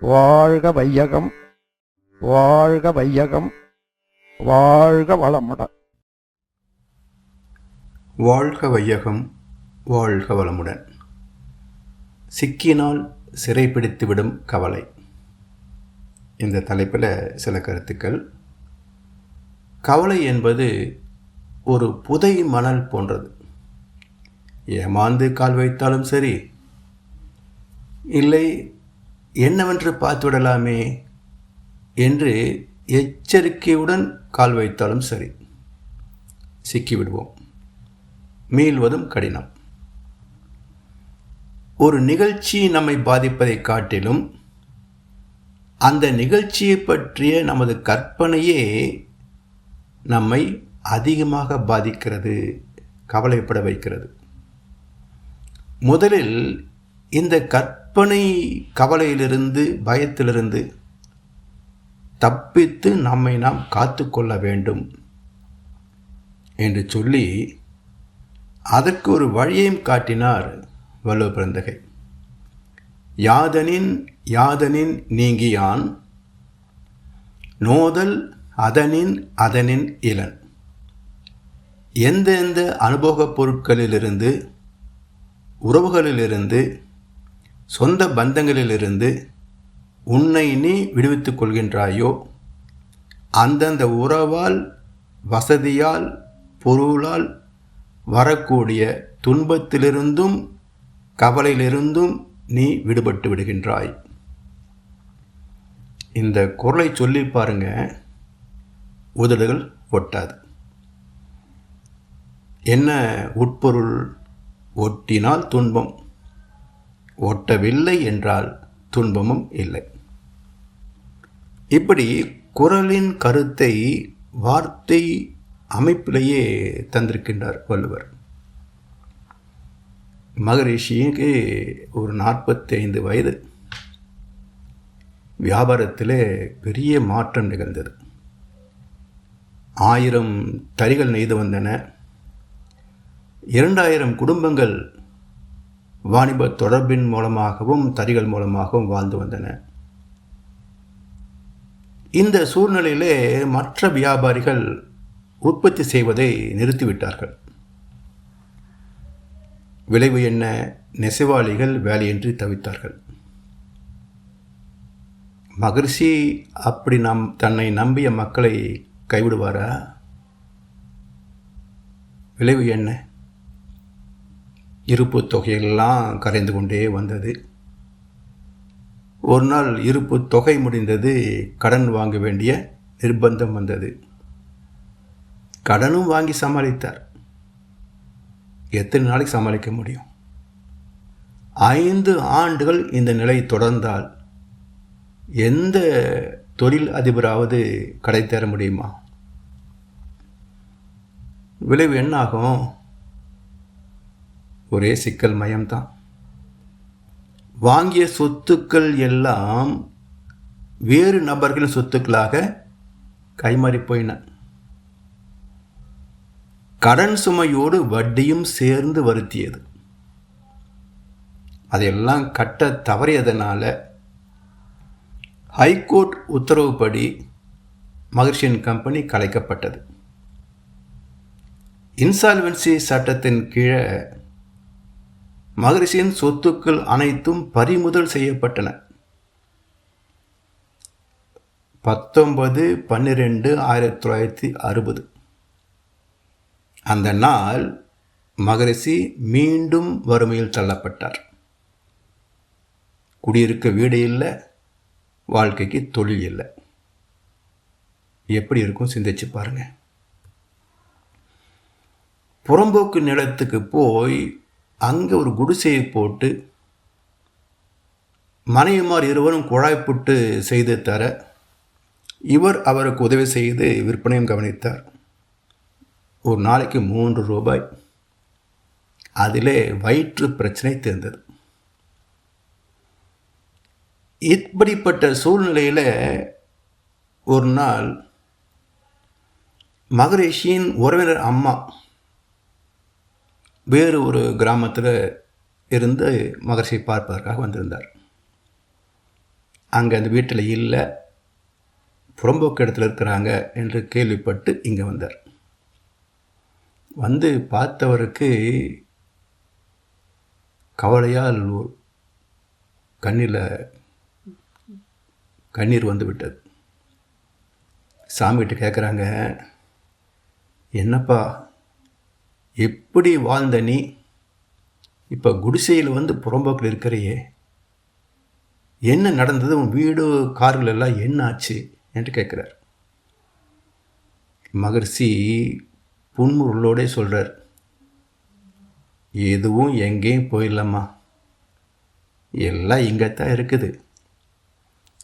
வாழ்க வையகம் வாழ்க வையகம் வாழ்க வளமுடன் வாழ்க வையகம் வாழ்க வளமுடன். சிக்கினால் சிறைப்பிடித்துவிடும் கவலை. இந்த தலைப்பில் சில கருத்துக்கள். கவலை என்பது ஒரு புதை மணல் போன்றது. ஏமாந்து கால் வைத்தாலும் சரி இல்லை என்னவென்று பார்த்துவிடலாமே என்று எச்சரிக்கையுடன் கால் வைத்தாலும் சரி. சிக்கிவிடுவோம். மீள்வதும் கடினம். ஒரு நிகழ்ச்சி நம்மை பாதிப்பதை காட்டிலும் அந்த நிகழ்ச்சியை பற்றிய நமது கற்பனையே நம்மை அதிகமாக பாதிக்கிறது கவலைப்பட வைக்கிறது. முதலில் இந்த அத்தனை கவலையிலிருந்து பயத்திலிருந்து தப்பித்து நம்மை நாம் காத்துக்கொள்ள வேண்டும் என்று சொல்லி அதற்கு ஒரு வழியையும் காட்டினார் வள்ளுவ பிறந்தகை. யாதனின் யாதனின் நீங்கியான் நோதல் அதனின் அதனின் இளன் எந்தெந்த அனுபவப் பொருட்களிலிருந்து உறவுகளிலிருந்து சொந்த பந்தங்களிலிருந்து உன்னை நீ விடுவித்துக் கொள்கின்றாயோ அந்தந்த உறவால் வசதியால் பொருளால் வரக்கூடிய துன்பத்திலிருந்தும் கவலையிலிருந்தும் நீ விடுபட்டு விடுகின்றாய். இந்த குரலை சொல்லி பாருங்க. உதடுகள் ஒட்டாது. என்ன உட்பொருள் ஒட்டினால் துன்பம். ஒட்டவில்லை என்றால் துன்பமும் இல்லை. இப்படி குரலின் கருத்தை வார்த்தை அமைப்பிலேயே தந்திருக்கின்றார் வள்ளுவர். மகரிஷிக்கு ஒரு நாற்பத்தி ஐந்து வயது. வியாபாரத்தில் பெரிய மாற்றம் நிகழ்ந்தது. ஆயிரம் தறிகள் நெய்து வந்தன. இரண்டாயிரம் குடும்பங்கள் வாணிப தொடர்பின் மூலமாகவும் தறிகள் மூலமாகவும் வாழ்ந்து வந்தன. இந்த சூழ்நிலையிலே மற்ற வியாபாரிகள் உற்பத்தி செய்வதை நிறுத்திவிட்டார்கள். விளைவு என்ன? நெசவாளிகள் வேலையின்றி தவித்தார்கள். மகிழ்ச்சி அப்படி நம் தன்னை நம்பிய மக்களை கைவிடுவாரா? விளைவு என்ன? இருப்பு தொகையெல்லாம் கரைந்து கொண்டே வந்தது. ஒரு நாள் இருப்பு தொகை முடிந்தது கடன் வாங்க வேண்டிய நிர்பந்தம் வந்தது. கடனும் வாங்கி சமாளித்தார். எத்தனை நாளைக்கு சமாளிக்க முடியும்? ஐந்து ஆண்டுகள் இந்த நிலை தொடர்ந்தால் எந்த தொழில் அதிபராவது கடை தர முடியுமா? விளைவு என்ன ஆகும் ஒரே சிக்கல் மயம்தான். வாங்கிய சொத்துக்கள் எல்லாம் வேறு நபர்களின் சொத்துக்களாக கைமாறி போயின. கடன் சுமையோடு வட்டியும் சேர்ந்து வருத்தியது. அதையெல்லாம் கட்ட தவறியதனால ஹைகோர்ட் உத்தரவுப்படி மகிழ்ச்சியின் கம்பெனி கலைக்கப்பட்டது. இன்சால்வென்சி சட்டத்தின் கீழே மகரிஷியின் சொத்துக்கள் அனைத்தும் பறிமுதல் செய்யப்பட்டன. பத்தொன்பது பன்னிரெண்டு ஆயிரத்தி தொள்ளாயிரத்தி அறுபது. அந்த நாள் மகரிஷி மீண்டும் வறுமையில் தள்ளப்பட்டார். குடியிருக்க வீடு இல்லை வாழ்க்கைக்கு தொழில் இல்லை. எப்படி இருக்கும் சிந்திச்சு பாருங்க. புறம்போக்கு நிலத்துக்கு போய் அங்கே ஒரு குடிசையை போட்டு மனைவிமார் இருவரும் குழாய்ப்புட்டு செய்து தர இவர் அவருக்கு உதவி செய்து விற்பனையும் கவனித்தார். ஒரு நாளைக்கு மூன்று ரூபாய். அதிலே வயிற்று பிரச்சனை தேர்ந்தது. இப்படிப்பட்ட சூழ்நிலையில் ஒரு நாள் மகரிஷியின் உறவினர் அம்மா வேறு ஒரு கிராமத்தில் இருந்து மகர்ஷி பார்ப்பதற்காக வந்திருந்தார். அங்கே அந்த வீட்டில் இல்லை புறம்போக்கு இடத்துல இருக்கிறாங்க என்று கேள்விப்பட்டு இங்கே வந்தார். வந்து பார்த்தவருக்கு கவலையால் கண்ணில் கண்ணீர் வந்து விட்டது. சாமிகிட்ட கேட்குறாங்க என்னப்பா எப்படி வாழ்ந்த நீ? இப்போ குடிசையில் வந்து புறம்போக்கில் இருக்கிறையே. என்ன நடந்தது? உன் வீடு கார்கள் எல்லாம் என்ன ஆச்சு? என்று கேட்குறார். மகர்ஷி புன்முருளோடே சொல்கிறார் எதுவும் எங்கேயும் போயிடலாமா? எல்லாம் இங்கே தான் இருக்குது.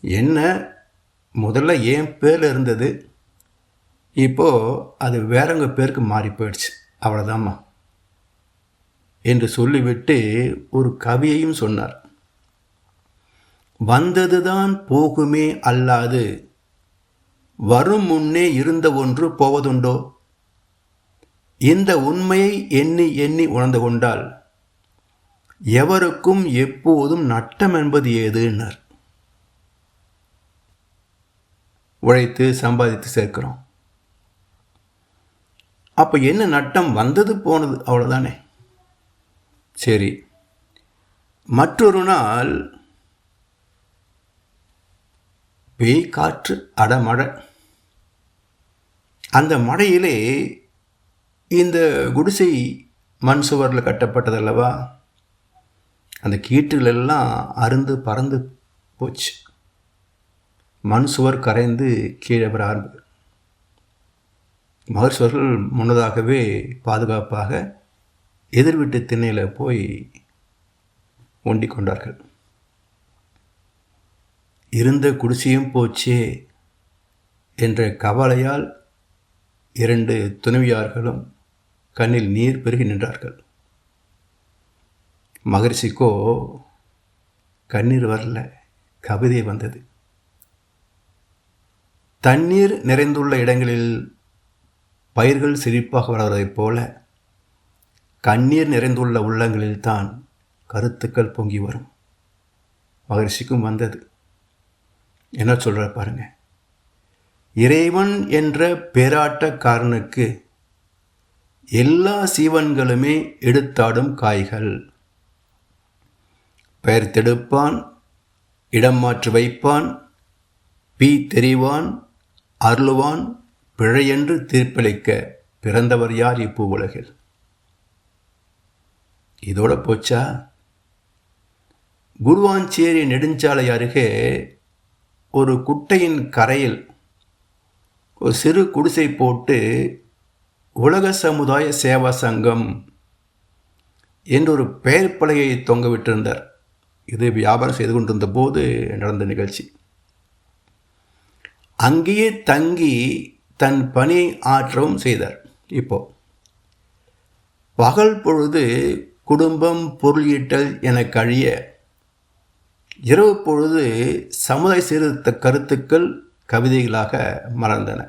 என்ன? முதல்ல என் பேரில் இருந்தது. இப்போது அது வேறவங்க பேருக்கு மாறி போயிடுச்சு. அவ்வளோதாம்மா என்று சொல்லிவிட்டு ஒரு கவியையும் சொன்னார். வந்ததுதான் போகுமே அல்லாது வரும் முன்னே இருந்த ஒன்று போவதுண்டோ? இந்த உண்மையை எண்ணி எண்ணி உணர்ந்து கொண்டால் எவருக்கும் எப்போதும் நட்டம் என்பது ஏதுன்னார். உழைத்து சம்பாதித்து சேர்க்கிறோம். அப்போ என்ன நட்டம் வந்தது போனது? அவ்வளோதானே சரி. மற்றொரு நாள் பேய் காற்று அடமழை அந்த மழையிலே இந்த குடிசை மண் சுவரில் கட்டப்பட்டதல்லவா அந்த கீற்றுகளெல்லாம் அருந்து பறந்து போச்சு. மண் சுவர் கரைந்து கீழே வர ஆரம்பிது மகர்ஷவர்கள் முன்னதாகவே பாதுகாப்பாக எதிர் வீட்டு திண்ணையில் போய் ஒண்டி கொண்டார்கள் இருந்த குடிசையும் போச்சே என்ற கவலையால் இரண்டு துணைவியார்களும் கண்ணில் நீர் பெருகி நின்றார்கள். மகரிஷிக்கோ கண்ணீர் வரல கவிதை வந்தது. தண்ணீர் நிறைந்துள்ள இடங்களில் பயிர்கள் செழிப்பாக வளர்வதைப் போல கண்ணீர் நிறைந்துள்ள உள்ளங்களில்தான் கருத்துக்கள் பொங்கி வரும். மகரிஷிக்கும் வந்தது. என்ன சொல்கிற பாருங்க. இறைவன் என்ற பேராட்டக்காரனுக்கு எல்லா சீவன்களுமே எடுத்தாடும் காய்கள். பெயர் தெடுப்பான் இடம் மாற்றி வைப்பான் பீ தெரிவான் அருளுவான் பிழையென்று தீர்ப்பளிக்க பிறந்தவர் யார் இப்பூ உலகில்? இதோட போச்சா? குருவாஞ்சேரி நெடுஞ்சாலை அருகே ஒரு குட்டையின் கரையில் ஒரு சிறு குடிசை போட்டு உலக சமுதாய சேவா சங்கம் என்றொரு பெயர் பலகையை தொங்கவிட்டிருந்தார். இது வியாபாரம் செய்து கொண்டிருந்த போது நடந்த நிகழ்ச்சி. அங்கேயே தங்கி தன் பணி ஆற்றவும் செய்தார். இப்போ பகல் பொழுது குடும்பம் பொருளீட்டல் என கழிய இரவு பொழுது சமுதாய சீர்திருத்த கருத்துக்கள் கவிதைகளாக மலர்ந்தன.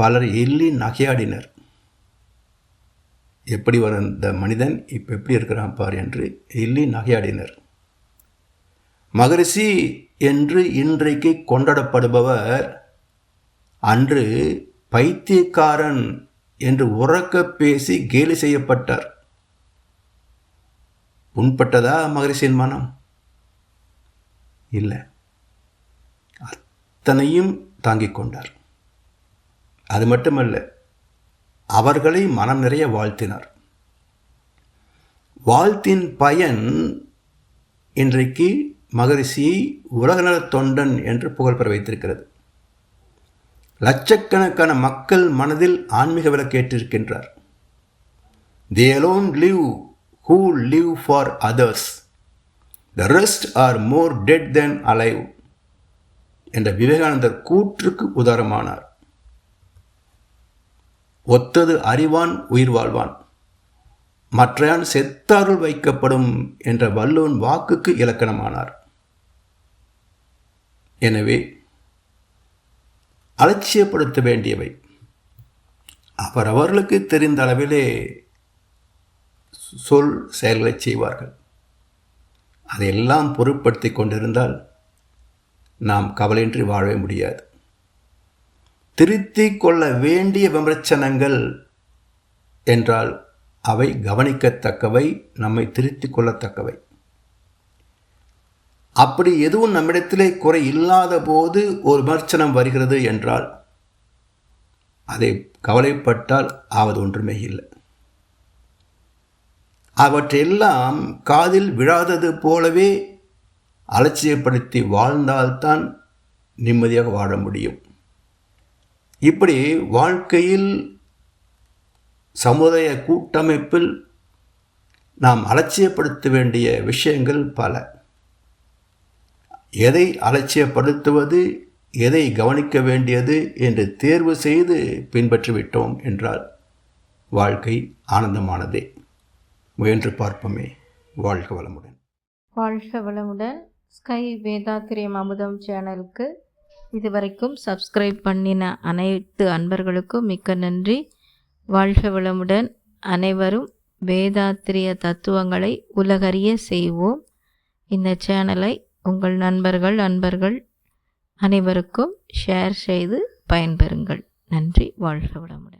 பலர் எள்ளி நகையாடினர். எப்படி வந்த மனிதன் இப்போ எப்படி இருக்கிறான் பார் என்று எள்ளி நகையாடினர். மகரிஷி என்று இன்றைக்கு கொண்டாடப்படுபவர் அன்று பைத்தியக்காரன் என்று உறக்க பேசி கேலி செய்யப்பட்டார். புண்பட்டதா மகரிஷியின் மனம்? இல்லை. அத்தனையும் தாங்கிக் கொண்டார். அது மட்டுமல்ல அவர்களை மனம் நிறைய வாழ்த்தினார். வாழ்த்தின் பயன் இன்றைக்கு மகரிஷியை உலகநலத் தொண்டன் என்று புகழ் பெற வைத்திருக்கிறது. லட்சக்கணக்கான மக்கள் மனதில் ஆன்மீக விளக்கேற்றிருக்கின்றார் they alone live who live for others the rest are more dead than alive என்ற விவேகானந்தர் கூற்றுக்கு உதாரணமானார். ஒத்தது அறிவான் உயிர் வாழ்வான். மற்றையான் செத்தாருள் வைக்கப்படும் என்ற வள்ளுவன் வாக்குக்கு இலக்கணமானார். எனவே அலட்சியப்படுத்த வேண்டியவை. அவரவர்களுக்கு தெரிந்த அளவிலே சொல் செயல்களை செய்வார்கள். அதையெல்லாம் பொருட்படுத்தி கொண்டிருந்தால் நாம் கவலையின்றி வாழவே முடியாது. திருத்தி கொள்ள வேண்டிய விமர்சனங்கள் என்றால் அவை கவனிக்கத்தக்கவை நம்மை திருத்திக் கொள்ளத்தக்கவை. அப்படி எதுவும் நம்மிடத்திலே குறை இல்லாத போது ஒரு விமர்சனம் வருகிறது என்றால் அதை கவலைப்பட்டால் ஆவது ஒன்றுமே இல்லை. அவற்றையெல்லாம் காதில் விழாதது போலவே அலட்சியப்படுத்தி வாழ்ந்தால்தான் நிம்மதியாக வாழ முடியும். இப்படி வாழ்க்கையில் சமுதாய கூட்டமைப்பில் நாம் அலட்சியப்படுத்த வேண்டிய விஷயங்கள் பல. எதை அலட்சியப்படுத்துவது எதை கவனிக்க வேண்டியது என்று தேர்வு செய்து பின்பற்றிவிட்டோம் என்றால் வாழ்க்கை ஆனந்தமானதே. முயன்று பார்ப்போமே. வாழ்க வளமுடன். வாழ்க வளமுடன். ஸ்கை வேதாத்திரியம் அமுதம் சேனலுக்கு இதுவரைக்கும் சப்ஸ்கிரைப் பண்ணின அனைத்து அன்பர்களுக்கும் மிக்க நன்றி. வாழ்க வளமுடன். அனைவரும் வேதாத்திரிய தத்துவங்களை உலகறிய செய்வோம். இந்த சேனலை உங்கள் நண்பர்கள் அன்பர்கள் அனைவருக்கும் ஷேர் செய்து பயன்பெறுங்கள். நன்றி. வாழ்க வளமுடன்.